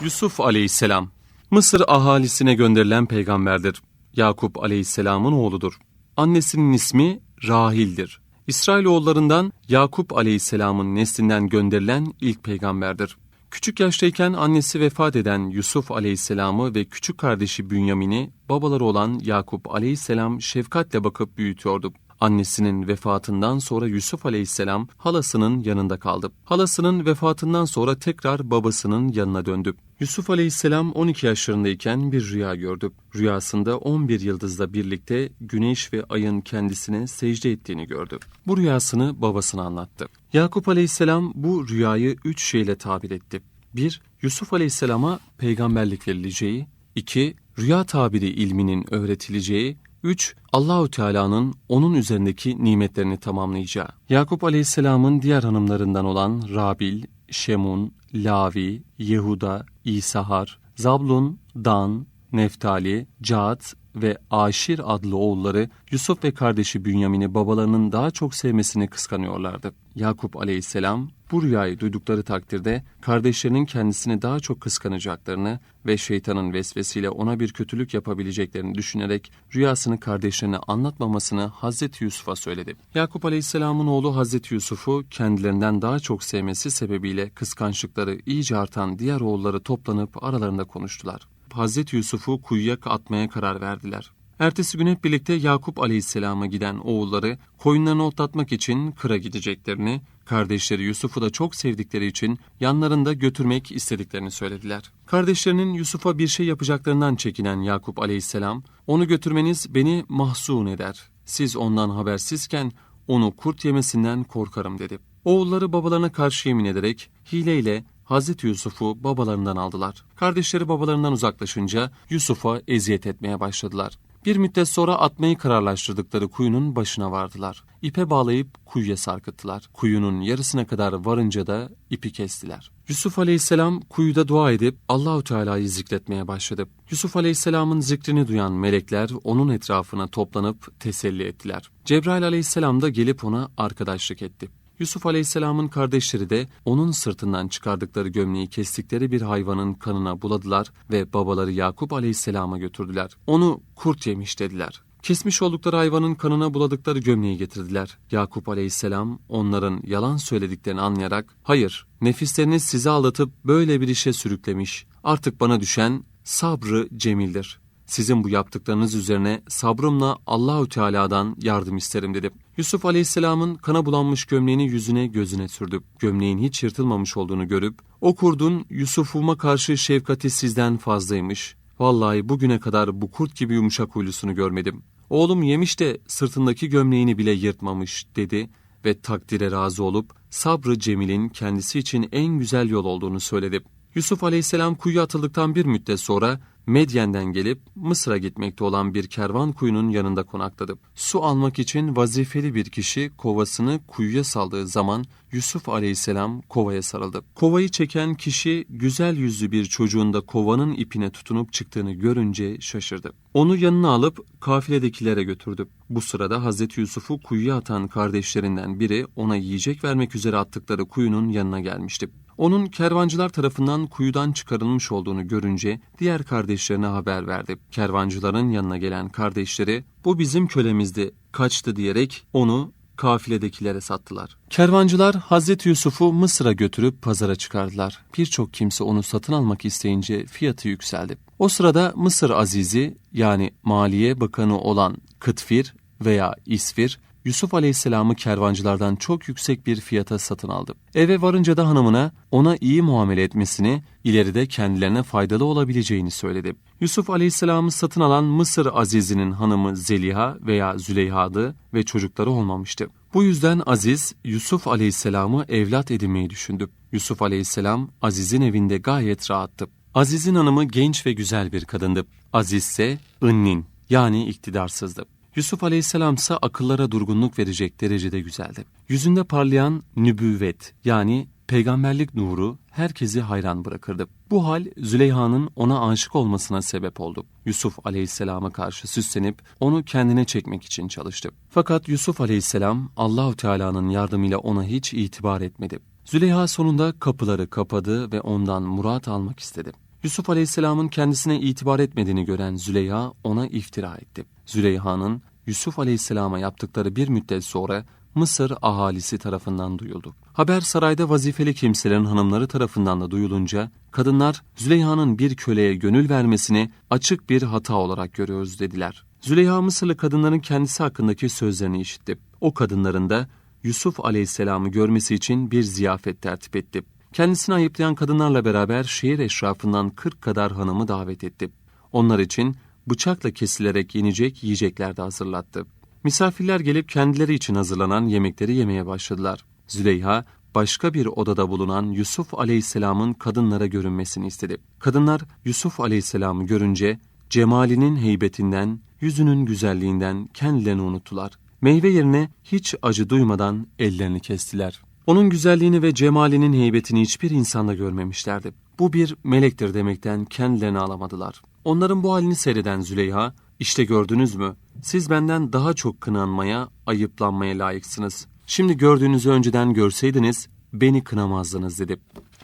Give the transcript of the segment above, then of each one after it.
Yusuf aleyhisselam Mısır ahalisine gönderilen peygamberdir. Yakup aleyhisselamın oğludur. Annesinin ismi Rahil'dir. İsrailoğullarından Yakup aleyhisselamın neslinden gönderilen ilk peygamberdir. Küçük yaştayken annesi vefat eden Yusuf aleyhisselamı ve küçük kardeşi Bünyamin'i babaları olan Yakup aleyhisselam şefkatle bakıp büyütüyordu. Annesinin vefatından sonra Yusuf aleyhisselam halasının yanında kaldı. Halasının vefatından sonra tekrar babasının yanına döndü. Yusuf aleyhisselam 12 yaşlarındayken bir rüya gördü. Rüyasında 11 yıldızla birlikte güneş ve ayın kendisine secde ettiğini gördü. Bu rüyasını babasına anlattı. Yakup aleyhisselam bu rüyayı üç şeyle tabir etti. 1. Yusuf aleyhisselama peygamberlik verileceği. 2. Rüya tabiri ilminin öğretileceği. 3. Allahü Teala'nın onun üzerindeki nimetlerini tamamlayacağı. Yakup Aleyhisselam'ın diğer hanımlarından olan Rabil, Şemun, Lavi, Yehuda, İsahar, Zablun, Dan, Neftali, Caat ve Aşir adlı oğulları Yusuf ve kardeşi Bünyamin'i babalarının daha çok sevmesini kıskanıyorlardı. Yakup aleyhisselam bu rüyayı duydukları takdirde kardeşlerinin kendisini daha çok kıskanacaklarını ve şeytanın vesvesiyle ona bir kötülük yapabileceklerini düşünerek rüyasını kardeşlerine anlatmamasını Hazreti Yusuf'a söyledi. Yakup aleyhisselamın oğlu Hazreti Yusuf'u kendilerinden daha çok sevmesi sebebiyle kıskançlıkları iyice artan diğer oğulları toplanıp aralarında konuştular. Hazreti Yusuf'u kuyuya atmaya karar verdiler. Ertesi gün hep birlikte Yakup aleyhisselama giden oğulları koyunlarını otlatmak için kıra gideceklerini, kardeşleri Yusuf'u da çok sevdikleri için yanlarında götürmek istediklerini söylediler. Kardeşlerinin Yusuf'a bir şey yapacaklarından çekinen Yakup aleyhisselam, onu götürmeniz beni mahzun eder. Siz ondan habersizken onu kurt yemesinden korkarım dedi. Oğulları babalarına karşı yemin ederek hileyle Hazreti Yusuf'u babalarından aldılar. Kardeşleri babalarından uzaklaşınca Yusuf'a eziyet etmeye başladılar. Bir müddet sonra atmayı kararlaştırdıkları kuyunun başına vardılar. İpe bağlayıp kuyuya sarkıttılar. Kuyunun yarısına kadar varınca da ipi kestiler. Yusuf Aleyhisselam kuyuda dua edip Allahu Teala'yı zikretmeye başladı. Yusuf Aleyhisselam'ın zikrini duyan melekler onun etrafına toplanıp teselli ettiler. Cebrail Aleyhisselam da gelip ona arkadaşlık etti. Yusuf Aleyhisselam'ın kardeşleri de onun sırtından çıkardıkları gömleği kestikleri bir hayvanın kanına buladılar ve babaları Yakup Aleyhisselam'a götürdüler. Onu kurt yemiş dediler. Kesmiş oldukları hayvanın kanına buladıkları gömleği getirdiler. Yakup aleyhisselam onların yalan söylediklerini anlayarak, hayır nefisleriniz sizi aldatıp böyle bir işe sürüklemiş. Artık bana düşen sabrı cemildir. Sizin bu yaptıklarınız üzerine sabrımla Allahü Teala'dan yardım isterim dedi. Yusuf Aleyhisselam'ın kana bulanmış gömleğini yüzüne gözüne sürdü. Gömleğin hiç yırtılmamış olduğunu görüp o kurdun Yusuf'uma karşı şefkati sizden fazlaymış. Vallahi bugüne kadar bu kurt gibi yumuşak huylusunu görmedim. Oğlum yemiş de sırtındaki gömleğini bile yırtmamış dedi ve takdire razı olup sabrı Cemil'in kendisi için en güzel yol olduğunu söyledi. Yusuf aleyhisselam kuyuya atıldıktan bir müddet sonra Medyen'den gelip Mısır'a gitmekte olan bir kervan kuyunun yanında konakladı. Su almak için vazifeli bir kişi kovasını kuyuya saldığı zaman Yusuf aleyhisselam kovaya sarıldı. Kovayı çeken kişi güzel yüzlü bir çocuğun da kovanın ipine tutunup çıktığını görünce şaşırdı. Onu yanına alıp kafiledekilere götürdü. Bu sırada Hazreti Yusuf'u kuyuya atan kardeşlerinden biri ona yiyecek vermek üzere attıkları kuyunun yanına gelmişti. Onun kervancılar tarafından kuyudan çıkarılmış olduğunu görünce diğer kardeşlerine haber verdi. Kervancıların yanına gelen kardeşleri bu bizim kölemizdi, kaçtı diyerek onu kafiledekilere sattılar. Kervancılar Hazreti Yusuf'u Mısır'a götürüp pazara çıkardılar. Birçok kimse onu satın almak isteyince fiyatı yükseldi. O sırada Mısır Azizi yani Maliye Bakanı olan Kıtfir veya İsfir Yusuf Aleyhisselam'ı kervancılardan çok yüksek bir fiyata satın aldı. Eve varınca da hanımına ona iyi muamele etmesini, ileride kendilerine faydalı olabileceğini söyledi. Yusuf Aleyhisselam'ı satın alan Mısır Aziz'inin hanımı Zeliha veya Züleyha'dı ve çocukları olmamıştı. Bu yüzden Aziz, Yusuf Aleyhisselam'ı evlat edinmeyi düşündü. Yusuf Aleyhisselam, Aziz'in evinde gayet rahattı. Aziz'in hanımı genç ve güzel bir kadındı. Aziz ise ınnin yani iktidarsızdı. Yusuf Aleyhisselam ise akıllara durgunluk verecek derecede güzeldi. Yüzünde parlayan nübüvvet yani peygamberlik nuru herkesi hayran bırakırdı. Bu hal Züleyha'nın ona aşık olmasına sebep oldu. Yusuf Aleyhisselam'a karşı süslenip onu kendine çekmek için çalıştı. Fakat Yusuf Aleyhisselam Allahu Teala'nın yardımıyla ona hiç itibar etmedi. Züleyha sonunda kapıları kapadı ve ondan murat almak istedi. Yusuf Aleyhisselam'ın kendisine itibar etmediğini gören Züleyha ona iftira etti. Züleyha'nın Yusuf Aleyhisselam'a yaptıkları bir müddet sonra Mısır ahalisi tarafından duyuldu. Haber sarayda vazifeli kimselerin hanımları tarafından da duyulunca kadınlar Züleyha'nın bir köleye gönül vermesini açık bir hata olarak görüyoruz dediler. Züleyha Mısırlı kadınların kendisi hakkındaki sözlerini işitti. O kadınların da Yusuf Aleyhisselam'ı görmesi için bir ziyafet tertip etti. Kendisini ayıplayan kadınlarla beraber şehir eşrafından 40 kadar hanımı davet etti. Onlar için bıçakla kesilerek yenecek yiyecekler de hazırlattı. Misafirler gelip kendileri için hazırlanan yemekleri yemeye başladılar. Züleyha başka bir odada bulunan Yusuf Aleyhisselam'ın kadınlara görünmesini istedi. Kadınlar Yusuf Aleyhisselam'ı görünce cemalinin heybetinden, yüzünün güzelliğinden kendilerini unuttular. Meyve yerine hiç acı duymadan ellerini kestiler. Onun güzelliğini ve cemalinin heybetini hiçbir insanda görmemişlerdi. Bu bir melektir demekten kendilerini alamadılar. Onların bu halini seyreden Züleyha, işte gördünüz mü? Siz benden daha çok kınanmaya, ayıplanmaya layıksınız. Şimdi gördüğünüzü önceden görseydiniz, beni kınamazdınız dedi.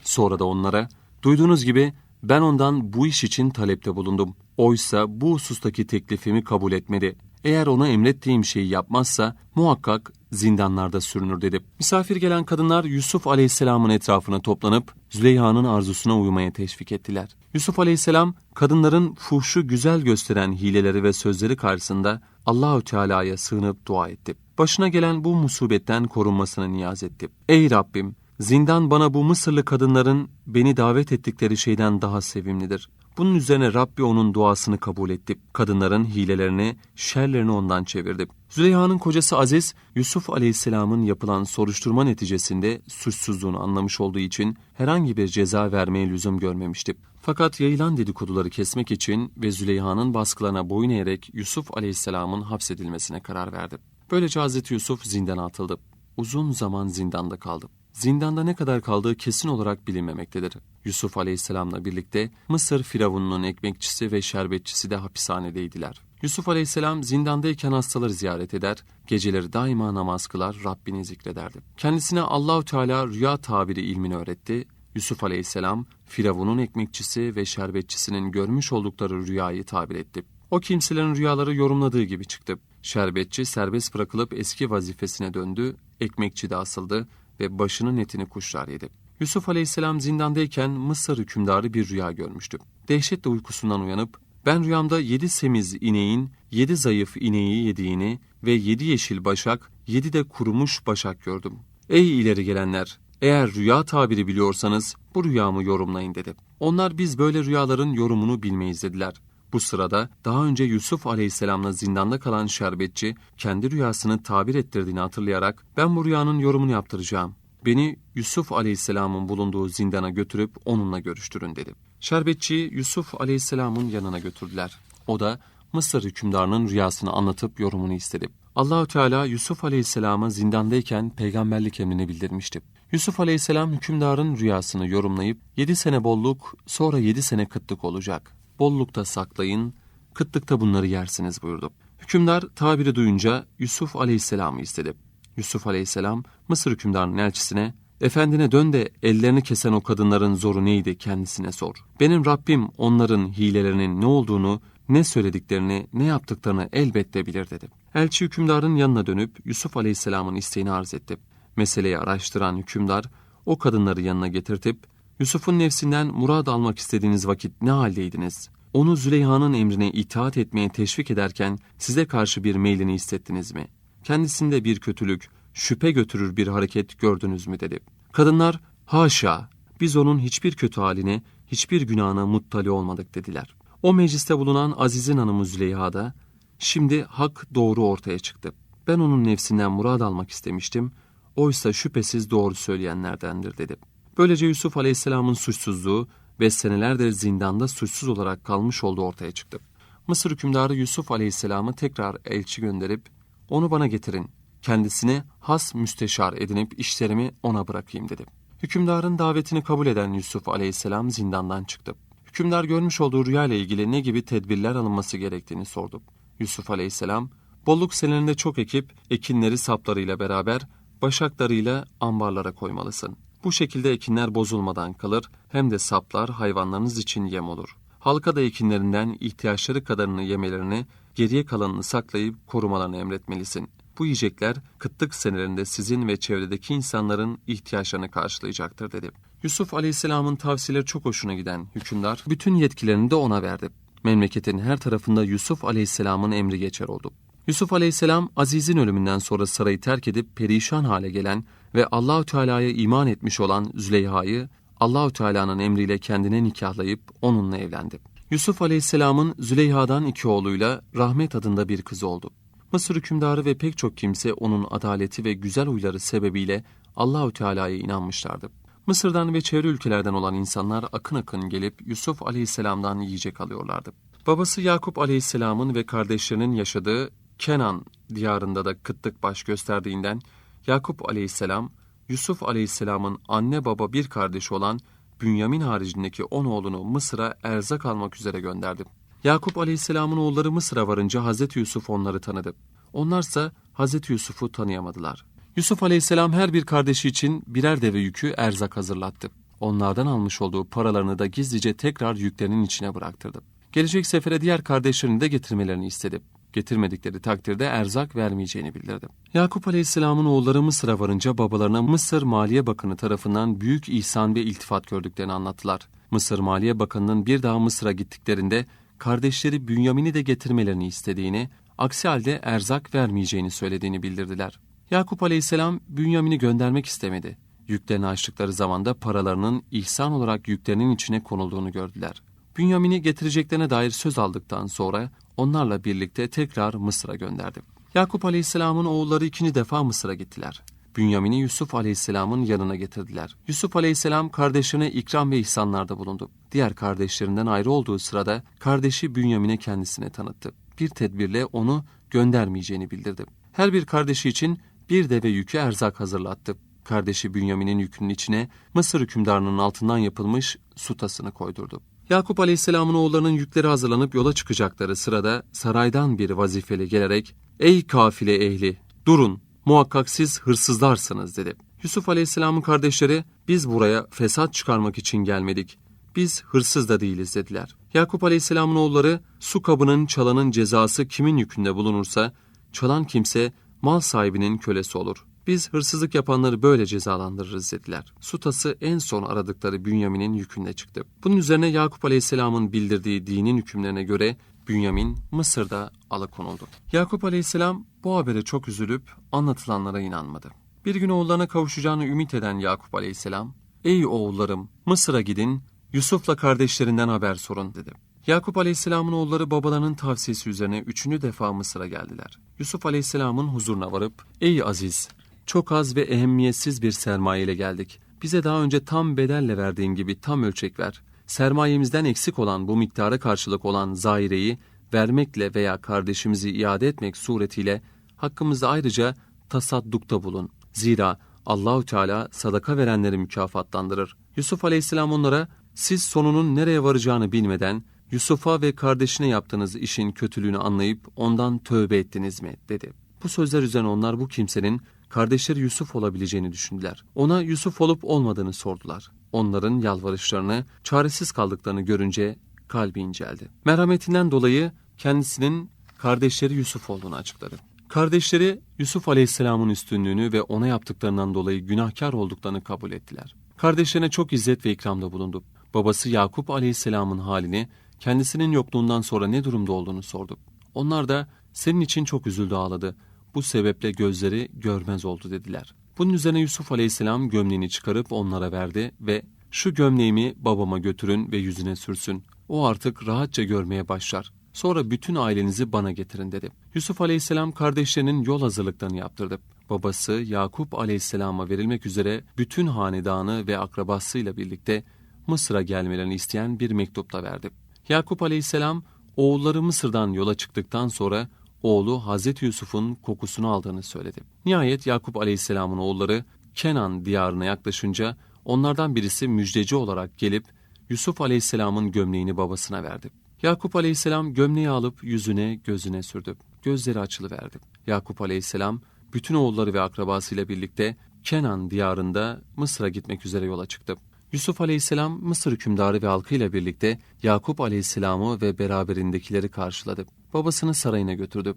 Sonra da onlara, duyduğunuz gibi ben ondan bu iş için talepte bulundum. Oysa bu husustaki teklifimi kabul etmedi. Eğer ona emrettiğim şeyi yapmazsa muhakkak zindanlarda sürünür dedi. Misafir gelen kadınlar Yusuf Aleyhisselam'ın etrafına toplanıp Züleyha'nın arzusuna uymaya teşvik ettiler. Yusuf Aleyhisselam kadınların fuhşu güzel gösteren hileleri ve sözleri karşısında Allahü Teala'ya sığınıp dua etti. Başına gelen bu musibetten korunmasını niyaz etti. Ey Rabbim Zindan bana bu Mısırlı kadınların beni davet ettikleri şeyden daha sevimlidir. Bunun üzerine Rabbi onun duasını kabul etti. Kadınların hilelerini, şerlerini ondan çevirdi. Züleyha'nın kocası Aziz, Yusuf Aleyhisselam'ın yapılan soruşturma neticesinde suçsuzluğunu anlamış olduğu için herhangi bir ceza vermeye lüzum görmemişti. Fakat yayılan dedikoduları kesmek için ve Züleyha'nın baskılarına boyun eğerek Yusuf Aleyhisselam'ın hapsedilmesine karar verdi. Böylece Hazreti Yusuf zindana atıldı. Uzun zaman zindanda kaldı. Zindanda ne kadar kaldığı kesin olarak bilinmemektedir. Yusuf Aleyhisselam'la birlikte Mısır Firavun'un ekmekçisi ve şerbetçisi de hapishanedeydiler. Yusuf Aleyhisselam zindandayken hastaları ziyaret eder, geceleri daima namaz kılar, Rabbini zikrederdi. Kendisine Allahu Teala rüya tabiri ilmini öğretti. Yusuf Aleyhisselam, Firavun'un ekmekçisi ve şerbetçisinin görmüş oldukları rüyayı tabir etti. O kimselerin rüyaları yorumladığı gibi çıktı. Şerbetçi serbest bırakılıp eski vazifesine döndü, ekmekçi de asıldı ve başının etini kuşlar yedi. Yusuf Aleyhisselam zindandayken Mısır hükümdarı bir rüya görmüştü. Dehşetle uykusundan uyanıp, ben rüyamda yedi semiz ineğin, yedi zayıf ineği yediğini ve yedi yeşil başak, yedi de kurumuş başak gördüm. Ey ileri gelenler! Eğer rüya tabiri biliyorsanız bu rüyamı yorumlayın dedi. Onlar biz böyle rüyaların yorumunu bilmeyiz dediler. Bu sırada daha önce Yusuf aleyhisselamla zindanda kalan şerbetçi kendi rüyasını tabir ettirdiğini hatırlayarak ben bu rüyanın yorumunu yaptıracağım. Beni Yusuf aleyhisselamın bulunduğu zindana götürüp onunla görüştürün dedi. Şerbetçiyi Yusuf aleyhisselamın yanına götürdüler. O da Mısır hükümdarının rüyasını anlatıp yorumunu istedi. Allahü Teala Yusuf aleyhisselama zindandayken peygamberlik emrini bildirmişti. Yusuf aleyhisselam hükümdarın rüyasını yorumlayıp yedi sene bolluk sonra yedi sene kıtlık olacak bollukta saklayın, kıtlıkta bunları yersiniz buyurdu. Hükümdar tabiri duyunca Yusuf aleyhisselamı istedi. Yusuf aleyhisselam Mısır hükümdarının elçisine Efendine dön de ellerini kesen o kadınların zoru neydi kendisine sor. Benim Rabbim onların hilelerinin ne olduğunu, ne söylediklerini, ne yaptıklarını elbette bilir dedi. Elçi hükümdarın yanına dönüp Yusuf aleyhisselamın isteğini arz etti. Meseleyi araştıran hükümdar o kadınları yanına getirtip Yusuf'un nefsinden murad almak istediğiniz vakit ne haldeydiniz? Onu Züleyha'nın emrine itaat etmeye teşvik ederken size karşı bir meylini hissettiniz mi? Kendisinde bir kötülük, şüphe götürür bir hareket gördünüz mü dedi. Kadınlar, haşa, biz onun hiçbir kötü haline, hiçbir günahına muttali olmadık dediler. O mecliste bulunan Aziz'in hanımı Züleyha da, şimdi hak doğru ortaya çıktı. Ben onun nefsinden murad almak istemiştim, oysa şüphesiz doğru söyleyenlerdendir dedi. Böylece Yusuf Aleyhisselam'ın suçsuzluğu ve senelerdir zindanda suçsuz olarak kalmış olduğu ortaya çıktı. Mısır hükümdarı Yusuf Aleyhisselam'ı tekrar elçi gönderip onu bana getirin, kendisine has müsteşar edinip işlerimi ona bırakayım dedi. Hükümdarın davetini kabul eden Yusuf Aleyhisselam zindandan çıktı. Hükümdar görmüş olduğu rüya ile ilgili ne gibi tedbirler alınması gerektiğini sordu. Yusuf Aleyhisselam, bolluk senelerinde çok ekip ekinleri saplarıyla beraber başaklarıyla ambarlara koymalısın. Bu şekilde ekinler bozulmadan kalır hem de saplar hayvanlarınız için yem olur. Halka da ekinlerinden ihtiyaçları kadarını yemelerini, geriye kalanını saklayıp korumalarını emretmelisin. Bu yiyecekler kıtlık senelerinde sizin ve çevredeki insanların ihtiyaçlarını karşılayacaktır dedi. Yusuf Aleyhisselam'ın tavsiyeleri çok hoşuna giden hükümdar bütün yetkilerini de ona verdi. Memleketin her tarafında Yusuf Aleyhisselam'ın emri geçer oldu. Yusuf Aleyhisselam Aziz'in ölümünden sonra sarayı terk edip perişan hale gelen ve Allahü Teala'ya iman etmiş olan Züleyha'yı Allahü Teala'nın emriyle kendine nikahlayıp onunla evlendi. Yusuf Aleyhisselam'ın Züleyha'dan iki oğluyla Rahmet adında bir kızı oldu. Mısır hükümdarı ve pek çok kimse onun adaleti ve güzel huyları sebebiyle Allahü Teala'ya inanmışlardı. Mısır'dan ve çevre ülkelerden olan insanlar akın akın gelip Yusuf Aleyhisselam'dan yiyecek alıyorlardı. Babası Yakup Aleyhisselam'ın ve kardeşlerinin yaşadığı Kenan diyarında da kıtlık baş gösterdiğinden Yakup Aleyhisselam, Yusuf Aleyhisselam'ın anne baba bir kardeşi olan Bünyamin haricindeki on oğlunu Mısır'a erzak almak üzere gönderdi. Yakup Aleyhisselam'ın oğulları Mısır'a varınca Hazreti Yusuf onları tanıdı. Onlarsa Hazreti Yusuf'u tanıyamadılar. Yusuf Aleyhisselam her bir kardeşi için birer deve yükü erzak hazırlattı. Onlardan almış olduğu paralarını da gizlice tekrar yüklerinin içine bıraktırdı. Gelecek sefere diğer kardeşlerini de getirmelerini istedi. Getirmedikleri takdirde erzak vermeyeceğini bildirdi. Yakup Aleyhisselam'ın oğulları Mısır'a varınca babalarına Mısır Maliye Bakanı tarafından büyük ihsan ve iltifat gördüklerini anlattılar. Mısır Maliye Bakanı'nın bir daha Mısır'a gittiklerinde kardeşleri Bünyamin'i de getirmelerini istediğini, aksi halde erzak vermeyeceğini söylediğini bildirdiler. Yakup Aleyhisselam Bünyamin'i göndermek istemedi. Yüklerini açtıkları zamanda paralarının ihsan olarak yüklerinin içine konulduğunu gördüler. Bünyamin'i getireceklerine dair söz aldıktan sonra onlarla birlikte tekrar Mısır'a gönderdi. Yakup Aleyhisselam'ın oğulları ikinci defa Mısır'a gittiler. Bünyamin'i Yusuf Aleyhisselam'ın yanına getirdiler. Yusuf Aleyhisselam kardeşine ikram ve ihsanlarda bulundu. Diğer kardeşlerinden ayrı olduğu sırada kardeşi Bünyamin'e kendisine tanıttı. Bir tedbirle onu göndermeyeceğini bildirdi. Her bir kardeşi için bir deve yükü erzak hazırlattı. Kardeşi Bünyamin'in yükünün içine Mısır hükümdarının altından yapılmış sutasını koydurdu. Yakup Aleyhisselam'ın oğullarının yükleri hazırlanıp yola çıkacakları sırada saraydan bir vazifeli gelerek ''Ey kafile ehli, durun, muhakkak siz hırsızlarsınız.'' dedi. Yusuf Aleyhisselam'ın kardeşleri ''Biz buraya fesat çıkarmak için gelmedik, biz hırsız da değiliz.'' dediler. Yakup Aleyhisselam'ın oğulları su kabının çalanın cezası kimin yükünde bulunursa çalan kimse mal sahibinin kölesi olur. Biz hırsızlık yapanları böyle cezalandırırız dediler. Sutası en son aradıkları Bünyamin'in yükünde çıktı. Bunun üzerine Yakup Aleyhisselam'ın bildirdiği dinin hükümlerine göre Bünyamin Mısır'da alıkonuldu. Yakup Aleyhisselam bu habere çok üzülüp anlatılanlara inanmadı. Bir gün oğullarına kavuşacağını ümit eden Yakup Aleyhisselam, ''Ey oğullarım Mısır'a gidin, Yusuf'la kardeşlerinden haber sorun.'' dedi. Yakup Aleyhisselam'ın oğulları babalarının tavsiyesi üzerine üçüncü defa Mısır'a geldiler. Yusuf Aleyhisselam'ın huzuruna varıp, ''Ey Aziz, çok az ve ehemmiyetsiz bir sermaye ile geldik. Bize daha önce tam bedelle verdiğin gibi tam ölçek ver. Sermayemizden eksik olan bu miktara karşılık olan zaireyi vermekle veya kardeşimizi iade etmek suretiyle hakkımızda ayrıca tasaddukta bulun. Zira Allahü Teala sadaka verenleri mükafatlandırır. Yusuf Aleyhisselam onlara siz sonunun nereye varacağını bilmeden Yusuf'a ve kardeşine yaptığınız işin kötülüğünü anlayıp ondan tövbe ettiniz mi? dedi. Bu sözler üzerine onlar bu kimsenin kardeşleri Yusuf olabileceğini düşündüler. Ona Yusuf olup olmadığını sordular. Onların yalvarışlarını, çaresiz kaldıklarını görünce kalbi inceldi. Merhametinden dolayı kendisinin kardeşleri Yusuf olduğunu açıkladı. Kardeşleri Yusuf Aleyhisselam'ın üstünlüğünü ve ona yaptıklarından dolayı günahkar olduklarını kabul ettiler. Kardeşlerine çok izzet ve ikramda bulundu. Babası Yakup Aleyhisselam'ın halini, kendisinin yokluğundan sonra ne durumda olduğunu sordu. Onlar da senin için çok üzüldü ağladı. Bu sebeple gözleri görmez oldu dediler. Bunun üzerine Yusuf Aleyhisselam gömleğini çıkarıp onlara verdi ve şu gömleğimi babama götürün ve yüzüne sürsün. O artık rahatça görmeye başlar. Sonra bütün ailenizi bana getirin dedi. Yusuf Aleyhisselam kardeşlerinin yol hazırlıklarını yaptırdı. Babası Yakup Aleyhisselam'a verilmek üzere bütün hanedanı ve akrabasıyla birlikte Mısır'a gelmelerini isteyen bir mektup da verdi. Yakup Aleyhisselam oğulları Mısır'dan yola çıktıktan sonra oğlu Hazreti Yusuf'un kokusunu aldığını söyledi. Nihayet Yakup Aleyhisselam'ın oğulları Kenan diyarına yaklaşınca onlardan birisi müjdeci olarak gelip Yusuf Aleyhisselam'ın gömleğini babasına verdi. Yakup Aleyhisselam gömleği alıp yüzüne gözüne sürdü. Gözleri açılıverdi. Yakup Aleyhisselam bütün oğulları ve akrabasıyla birlikte Kenan diyarında Mısır'a gitmek üzere yola çıktı. Yusuf aleyhisselam Mısır hükümdarı ve halkıyla birlikte Yakup aleyhisselamı ve beraberindekileri karşıladı. Babasını sarayına götürdü.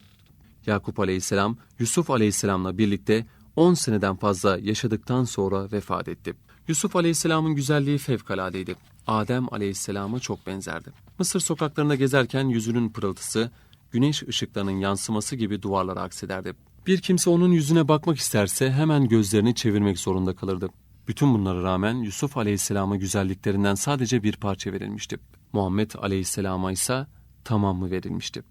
Yakup aleyhisselam Yusuf aleyhisselamla birlikte 10 seneden fazla yaşadıktan sonra vefat etti. Yusuf aleyhisselamın güzelliği fevkaladeydi. Adem aleyhisselama çok benzerdi. Mısır sokaklarında gezerken yüzünün pırıltısı, güneş ışıklarının yansıması gibi duvarlara aksederdi. Bir kimse onun yüzüne bakmak isterse hemen gözlerini çevirmek zorunda kalırdı. Bütün bunlara rağmen Yusuf aleyhisselama güzelliklerinden sadece bir parça verilmişti. Muhammed aleyhisselama ise tamamı verilmişti.